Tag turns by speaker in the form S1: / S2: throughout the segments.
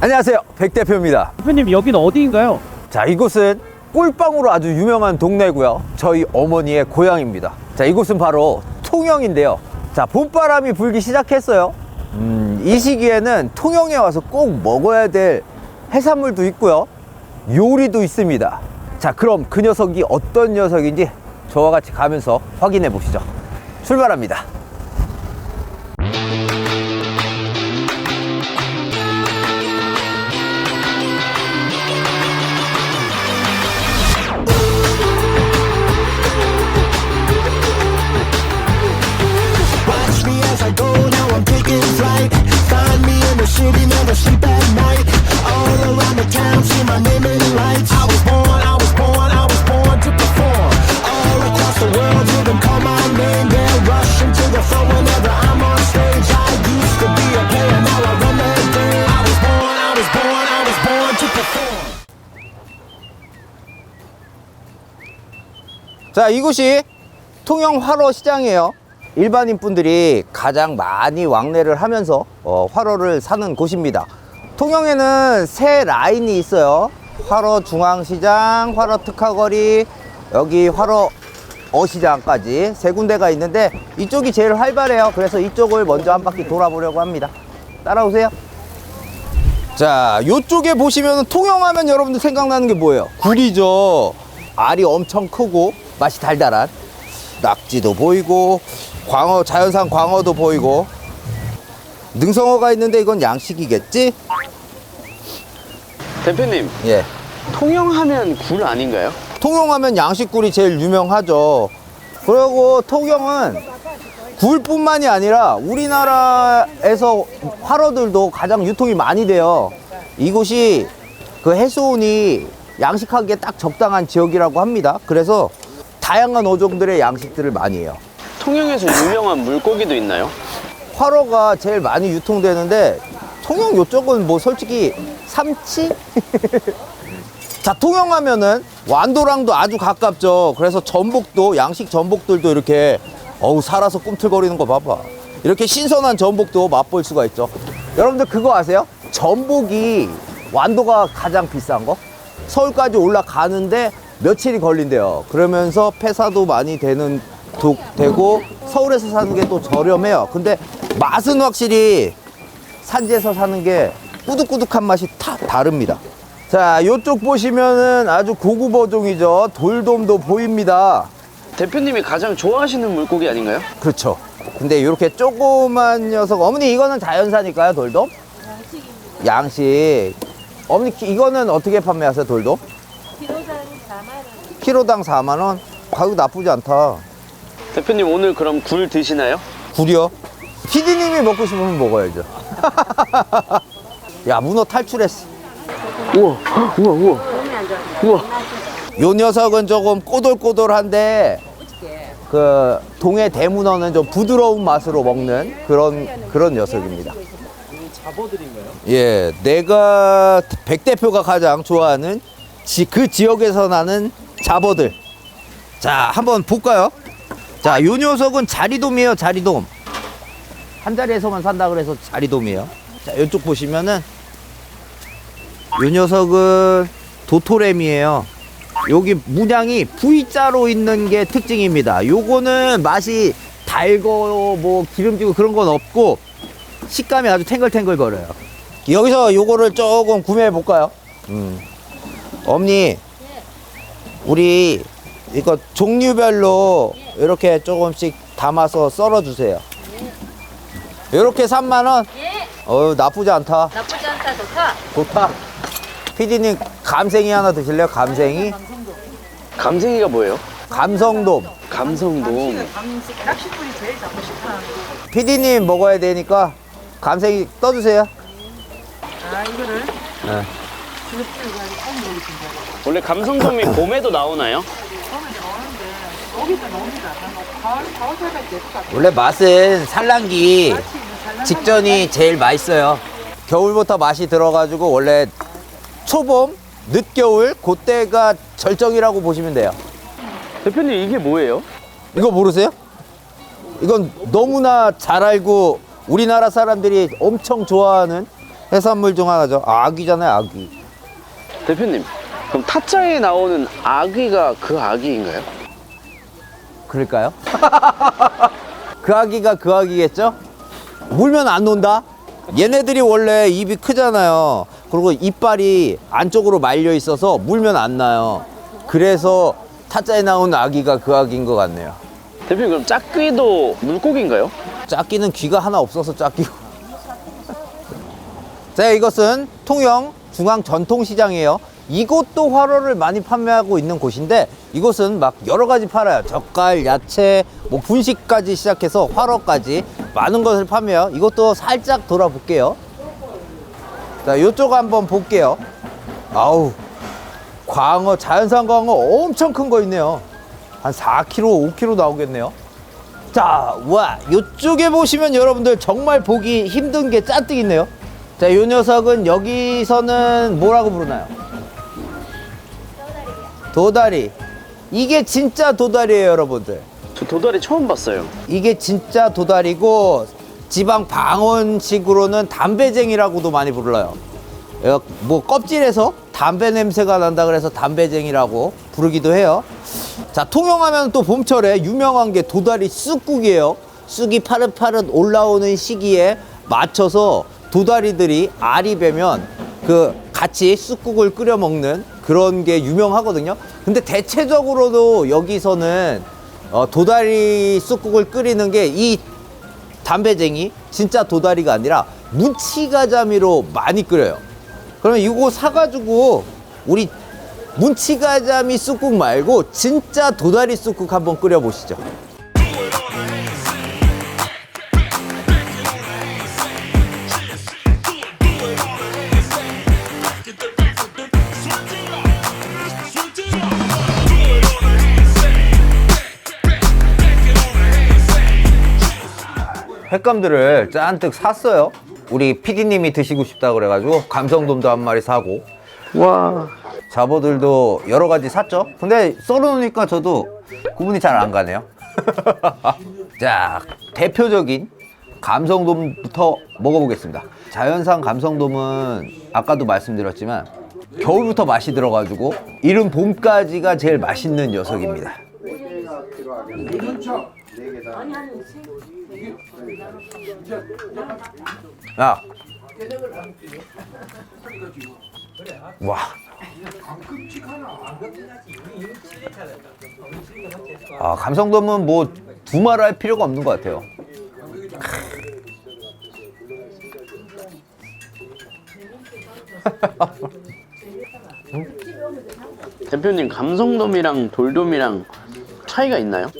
S1: 안녕하세요. 백 대표입니다.
S2: 대표님 여기는 어디인가요?
S1: 자 이곳은 꿀빵으로 아주 유명한 동네고요. 저희 어머니의 고향입니다. 자 이곳은 바로 통영인데요. 자 봄바람이 불기 시작했어요. 음, 이 시기에는 통영에 와서 꼭 먹어야 될 해산물도 있고요. 요리도 있습니다. 자 그럼 그 녀석이 어떤 녀석인지 저와 같이 가면서 확인해 보시죠. 출발합니다
S3: city, never sleep at night. All around the town, see my name in lights. I was born, I was born, I was born to perform. All across the world, hear them call my name. They're rushing to the front whenever I'm on stage. I used to be a player, now I run the game. I was born, I was born, I was born to perform.
S1: 자, 이곳이 통영 화로 시장이에요. 일반인 분들이 가장 많이 왕래를 하면서 어, 화로를 사는 곳입니다. 통영에는 세 라인이 있어요. 화로 중앙시장, 화로 특화거리, 여기 화로 어시장까지 세 군데가 있는데 이쪽이 제일 활발해요. 그래서 이쪽을 먼저 한 바퀴 돌아보려고 합니다. 따라오세요. 자, 요쪽에 보시면 통영하면 여러분들 생각나는 게 뭐예요? 굴이죠. 알이 엄청 크고 맛이 달달한 낙지도 보이고 광어 자연산 광어도 보이고 능성어가 있는데 이건 양식이겠지?
S4: 대표님,
S1: 예.
S4: 통영하면 굴 아닌가요?
S1: 통영하면 양식굴이 제일 유명하죠. 그리고 통영은 굴뿐만이 아니라 우리나라에서 화로들도 가장 유통이 많이 돼요. 이곳이 그 해수온이 양식하기에 딱 적당한 지역이라고 합니다. 그래서 다양한 어종들의 양식들을 많이 해요.
S4: 통영에서 유명한 물고기도 있나요?
S1: 화로가 제일 많이 유통되는데 통영 요쪽은 뭐 솔직히 삼치? 자 통영하면은 완도랑도 아주 가깝죠 그래서 전복도 양식 전복들도 이렇게 어우 살아서 꿈틀거리는 거 봐봐 이렇게 신선한 전복도 맛볼 수가 있죠 여러분들 그거 아세요? 전복이 완도가 가장 비싼 거 서울까지 올라가는데 며칠이 걸린대요 그러면서 폐사도 많이 되는 도- 되고 서울에서 사는 게 또 저렴해요 근데 맛은 확실히 산지에서 사는 게 꾸덕꾸덕한 맛이 다 다릅니다. 자, 요쪽 보시면은 아주 고급 어종이죠. 돌돔도 보입니다.
S4: 대표님이 가장 좋아하시는 물고기 아닌가요?
S1: 그렇죠. 근데 이렇게 조그만 녀석, 어머니 이거는 자연사니까요, 돌돔? 양식. 어머니 키- 이거는 어떻게 판매하세요, 돌돔? 키로당 4만 원. 가격 나쁘지 않다.
S4: 대표님 오늘 그럼 굴 드시나요?
S1: 굴이요? 피디님이 먹고 싶으면 먹어야죠. 야, 문어 탈출했어.
S4: 우와, 우와, 우와. 우와.
S1: 요 녀석은 조금 꼬들꼬들한데 그 동해 대문어는 좀 부드러운 맛으로 먹는 그런 그런 녀석입니다. 예, 내가 백 대표가 가장 좋아하는 지, 그 지역에서 나는 잡어들. 자, 한번 볼까요? 자, 요 녀석은 자리돔이에요, 자리돔. 한 자리에서만 산다 그래서 자리돔이에요. 자, 이쪽 보시면은 요 녀석은 도토렘이에요. 여기 문양이 V자로 있는 게 특징입니다. 요거는 맛이 달고 뭐 기름지고 그런 건 없고 식감이 아주 탱글탱글 거려요. 여기서 요거를 조금 구매해 볼까요? 음. 어머니, 우리 이거 종류별로 이렇게 조금씩 담아서 썰어 주세요. 이렇게 3만 원.
S5: 예,
S1: 어 나쁘지 않다.
S5: 나쁘지 않다, 좋다.
S1: 좋다. 피디님 감생이 하나 드실래요? 감생이?
S4: 감생이가 뭐예요?
S1: 감성돔.
S4: 감성돔.
S1: 피디님 먹어야 되니까 감생이 떠주세요.
S4: 원래 감성돔이 봄에도 나오나요?
S1: 원래 맛은 산란기 직전이 제일 맛있어요. 겨울부터 맛이 들어가지고 원래 초봄, 늦겨울 그때가 절정이라고 보시면 돼요.
S4: 대표님 이게 뭐예요?
S1: 이거 모르세요? 이건 너무나 잘 알고 우리나라 사람들이 엄청 좋아하는 해산물 중 하나죠. 아귀잖아요, 아귀.
S4: 대표님, 그럼 타짜에 나오는 아귀가 그 아귀인가요?
S1: 그럴까요? 그 아기가 그 아기겠죠? 물면 안 논다? 얘네들이 원래 입이 크잖아요. 그리고 이빨이 안쪽으로 말려 있어서 물면 안 나요. 그래서 타짜에 나온 아기가 그 아기인 것 같네요.
S4: 대표님, 그럼 짝귀도 물고기인가요?
S1: 짝기는 귀가 하나 없어서 짝기고. 자, 이것은 통영 중앙 전통시장이에요. 이곳도 화로를 많이 판매하고 있는 곳인데 이곳은 막 여러 가지 팔아요. 젓갈, 야채, 뭐 분식까지 시작해서 화로까지 많은 것을 판매해요. 이것도 살짝 돌아볼게요. 자, 이쪽 한번 볼게요. 아우, 광어, 자연산 광어 엄청 큰 거 있네요. 한 4kg, 5kg 나오겠네요. 자, 와, 이쪽에 보시면 여러분들 정말 보기 힘든 게 잔뜩 있네요. 자, 요 녀석은 여기서는 뭐라고 부르나요? 도다리. 이게 진짜 도다리예요, 여러분들.
S4: 저 도다리 처음 봤어요.
S1: 이게 진짜 도다리고 지방 방언식으로는 담배쟁이라고도 많이 불러요. 어, 뭐 껍질에서 담배 냄새가 난다 그래서 담배쟁이라고 부르기도 해요. 자, 통영하면 또 봄철에 유명한 게 도다리 쑥국이에요. 쑥이 파릇파릇 올라오는 시기에 맞춰서 도다리들이 알이 배면 그 같이 쑥국을 끓여 먹는 그런 게 유명하거든요. 근데 대체적으로도 여기서는 어, 도다리 쑥국을 끓이는 게 이 담배쟁이 진짜 도다리가 아니라 문치가자미로 많이 끓여요. 그러면 이거 사가지고 우리 문치가자미 쑥국 말고 진짜 도다리 쑥국 한번 끓여 보시죠. 횟감들을 잔뜩 샀어요. 우리 PD님이 드시고 싶다 그래가지고 감성돔도 한 마리 사고
S4: 와.
S1: 잡어들도 여러 가지 샀죠. 근데 썰어놓으니까 저도 구분이 잘 안 가네요. 자, 대표적인 감성돔부터 먹어보겠습니다. 자연산 감성돔은 아까도 말씀드렸지만 겨울부터 맛이 들어가지고 이른 봄까지가 제일 맛있는 녀석입니다. 야. 와. 아, 감성돔은 뭐 두말 할 필요가 없는 것 같아요.
S4: 대표님, 감성돔이랑 돌돔이랑 차이가 있나요?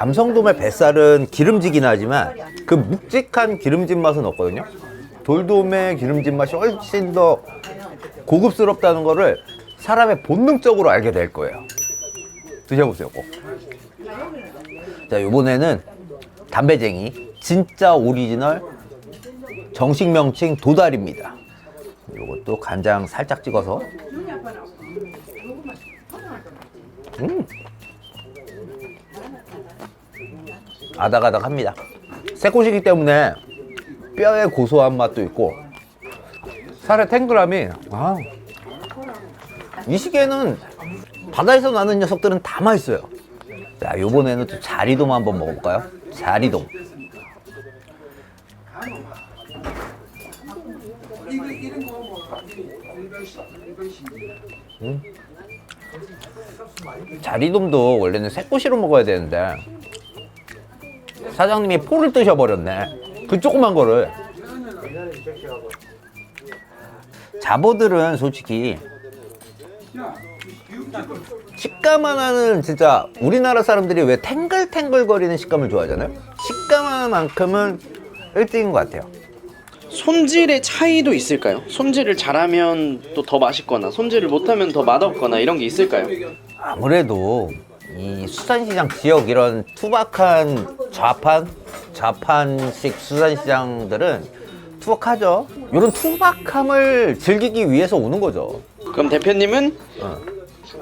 S1: 감성돔의 뱃살은 기름지긴 하지만 그 묵직한 기름진 맛은 없거든요. 돌돔의 기름진 맛이 훨씬 더 고급스럽다는 거를 사람의 본능적으로 알게 될 거예요. 드셔보세요, 꼭. 자, 이번에는 담배쟁이 진짜 오리지널 정식 명칭 도다리입니다. 이것도 간장 살짝 찍어서 음. 아닥아닥합니다. 새꼬시기 때문에 뼈의 고소한 맛도 있고 살의 탱글함이 아, 이 시기에는 바다에서 나는 녀석들은 다 맛있어요. 자, 요번에는 또 자리돔 한번 먹어볼까요? 자리돔. 음. 자리돔도 원래는 새꼬시로 먹어야 되는데 사장님이 포를 뜨셔버렸네. 그 조그만 거를. 잡어들은 솔직히 식감 하나는 진짜 우리나라 사람들이 왜 탱글탱글거리는 식감을 좋아하잖아요. 식감 하나만큼은 1등인 것 같아요.
S4: 손질의 차이도 있을까요? 손질을 잘하면 또 더 맛있거나 손질을 못하면 더 맛없거나 이런 게 있을까요?
S1: 아무래도 이 수산시장 지역 이런 투박한 좌판, 좌판식 수산시장들은 투박하죠. 이런 투박함을 즐기기 위해서 오는 거죠.
S4: 그럼 대표님은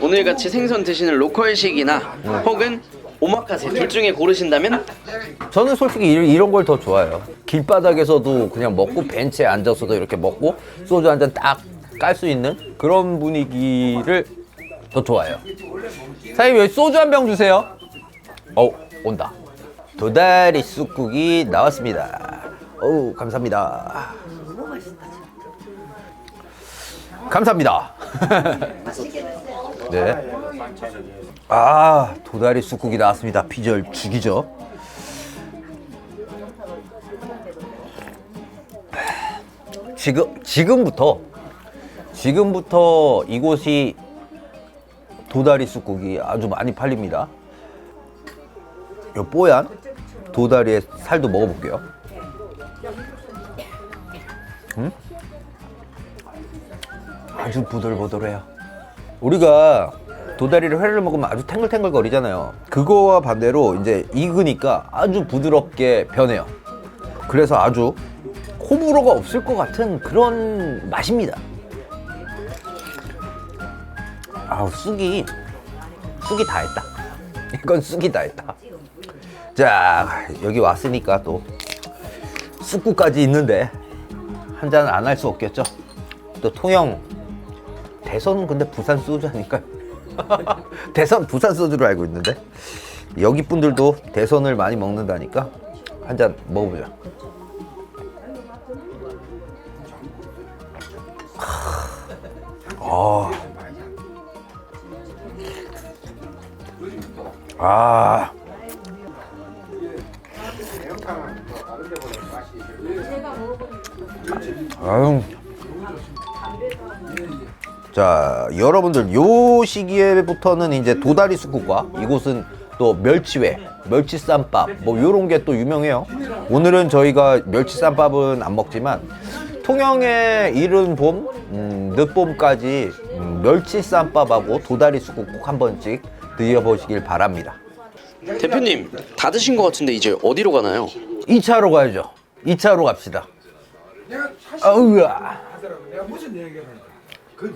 S4: 오늘 같이 생선 드시는 로컬식이나 혹은 오마카세 둘 중에 고르신다면
S1: 저는 솔직히 이- 이런 걸 더 좋아해요. 길바닥에서도 그냥 먹고 벤치에 앉아서도 이렇게 먹고 소주 한 잔 딱 깔 수 있는 그런 분위기를 더 좋아해요. 사장님 여기 소주 한 병 주세요. 어 온다. 도다리 쑥국이 나왔습니다. 어우 감사합니다. 감사합니다. 네. 아 도다리 쑥국이 나왔습니다. 비주얼 죽이죠. 지금 지금부터 지금부터 이곳이 도다리 쑥국이 아주 많이 팔립니다. 요 뽀얀 도다리의 살도 먹어볼게요. 음? 아주 부들부들해요. 우리가 도다리를 회를 먹으면 아주 탱글탱글 거리잖아요. 그거와 반대로 이제 익으니까 아주 부드럽게 변해요. 그래서 아주 호불호가 없을 것 같은 그런 맛입니다. 아우 쑥이 쑥이 다 했다. 이건 쑥이 다 했다. 자 여기 왔으니까 또 쑥국까지 있는데 한잔안할 수 없겠죠. 또 통영 대선은 근데 부산 소주 아닐까요? 대선 부산 소주로 알고 있는데 여기 분들도 대선을 많이 먹는다니까 한 잔 먹어보자. 아. 아. 아유. 자, 여러분들 요 시기에부터는 이제 도다리 쑥국과 이곳은 또 멸치회, 멸치쌈밥 뭐 요런 게 또 유명해요. 오늘은 저희가 멸치쌈밥은 안 먹지만 통영의 이른 봄, 음, 늦봄까지 음, 멸치쌈밥하고 도다리 쑥국 꼭 한 번씩 드셔보시길 바랍니다.
S4: 대표님 다 드신 것 같은데 이제 어디로 가나요?
S1: 2차로 가야죠. 2차로 갑시다. 아우야.
S2: 하더라고. 내가 무슨 얘기를 하는데